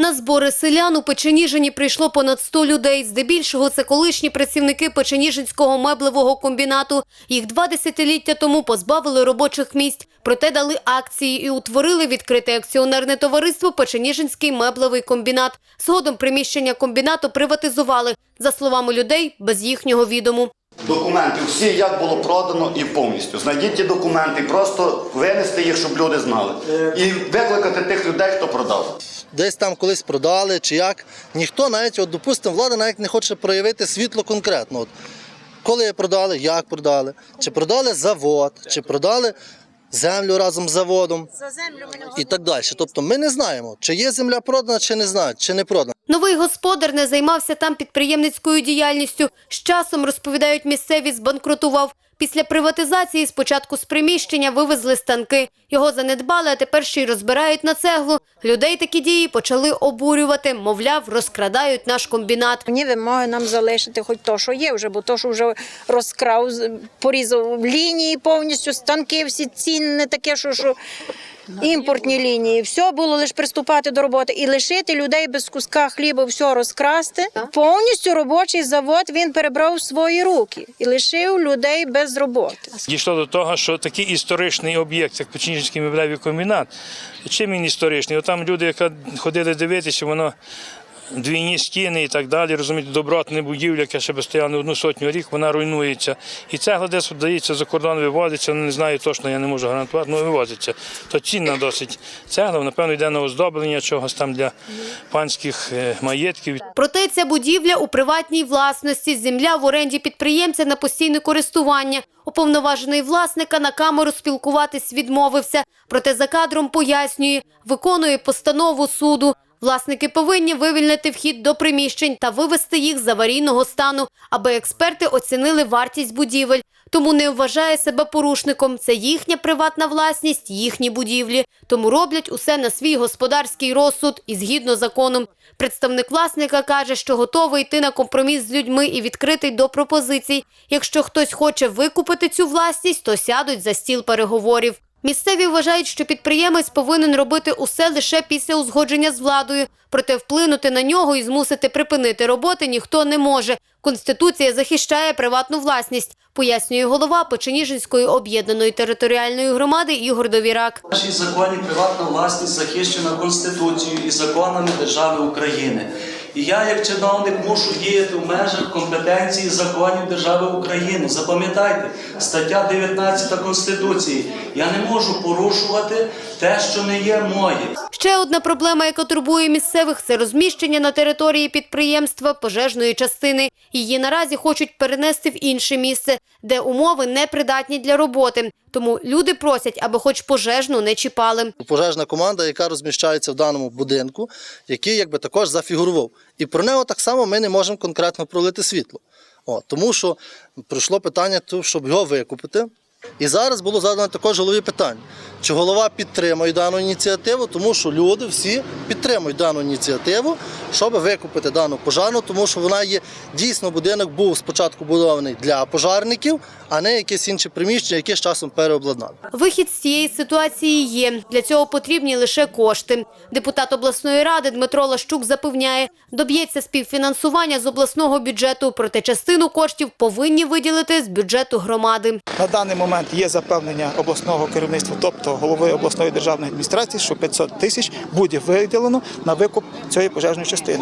На збори селян у Печеніжині прийшло понад 100 людей. Здебільшого це колишні працівники Печеніжинського меблевого комбінату. Їх два десятиліття тому позбавили робочих місць, проте дали акції і утворили відкрите акціонерне товариство Печеніжинський меблевий комбінат. Згодом приміщення комбінату приватизували, за словами людей, без їхнього відому. Документи всі, як було продано і повністю. Знайдіть ті документи, просто винести їх, щоб люди знали. І викликати тих людей, хто продав. десь там колись продали чи як. Ніхто навіть, от, допустимо, влада навіть не хоче проявити світло конкретно. От, коли продали, як продали, чи продали завод, чи продали землю разом з заводом і так далі. Тобто ми не знаємо, чи є земля продана, чи не знають, чи не продана. Новий господар не займався там підприємницькою діяльністю. З часом, розповідають місцеві, збанкрутував. Після приватизації спочатку з приміщення вивезли станки. Його занедбали, а тепер ще й розбирають на цеглу. Людей такі дії почали обурювати. Мовляв, розкрадають наш комбінат. Ні вимоги нам залишити хоч то, що є вже, бо то, що вже розкрав, порізав лінії повністю, станки всі цінне таке, що, що імпортні лінії. Все було лише приступати до роботи і лишити людей без куска хліба, все розкрасти. Повністю робочий завод він перебрав в свої руки і лишив людей без роботи. Дійшло до того, що такий історичний об'єкт, як Печінський меблевий комбінат, чим він історичний? От там люди, які ходили дивитися, воно двійні стіни і так далі, розумієте, добротна будівля, яка ще би стояла не одну сотню рік, вона руйнується. І цегла десь вдається за кордон вивозиться, ну, не знаю точно, я не можу гарантувати, але вивозиться. То цінна досить цегла, напевно, йде на оздоблення чогось там для панських е, маєтків. Проте ця будівля у приватній власності, земля в оренді підприємця на постійне користування. Уповноважений власника на камеру спілкуватись відмовився. Проте за кадром пояснює, виконує постанову суду. Власники повинні вивільнити вхід до приміщень та вивести їх з аварійного стану, аби експерти оцінили вартість будівель. Тому не вважає себе порушником. Це їхня приватна власність, їхні будівлі. Тому роблять усе на свій господарський розсуд і згідно законом. Представник власника каже, що готовий йти на компроміс з людьми і відкритий до пропозицій. Якщо хтось хоче викупити цю власність, то сядуть за стіл переговорів. Місцеві вважають, що підприємець повинен робити усе лише після узгодження з владою. Проте вплинути на нього і змусити припинити роботи ніхто не може. Конституція захищає приватну власність, пояснює голова Печеніжинської об'єднаної територіальної громади Ігор Довірак. В нашій законі приватна власність захищена Конституцією і законами держави України. І я, як чиновник, мушу діяти в межах компетенції законів держави України. Запам'ятайте, стаття 19 Конституції. Я не можу порушувати те, що не є моє. Ще одна проблема, яка турбує місцевих, це розміщення на території підприємства пожежної частини. Її наразі хочуть перенести в інше місце, де умови непридатні для роботи. Тому люди просять, аби хоч пожежну не чіпали. Пожежна команда, яка розміщається в даному будинку, який якби також зафігурував. І про нього так само ми не можемо конкретно пролити світло. О, тому що прийшло питання, щоб його викупити. І зараз було задано також голові питання, чи голова підтримує дану ініціативу, тому що люди всі підтримують дану ініціативу, щоб викупити дану пожарну, тому що вона є дійсно будинок був спочатку будований для пожарників, а не якесь інше приміщення, яке з часом переобладнали. Вихід з цієї ситуації є. Для цього потрібні лише кошти. Депутат обласної ради Дмитро Лащук запевняє, доб'ється співфінансування з обласного бюджету, проте частину коштів повинні виділити з бюджету громади. На даний момент є запевнення обласного керівництва, тобто голови обласної державної адміністрації, що 500 тисяч буде виділено на викуп цієї пожежної частини.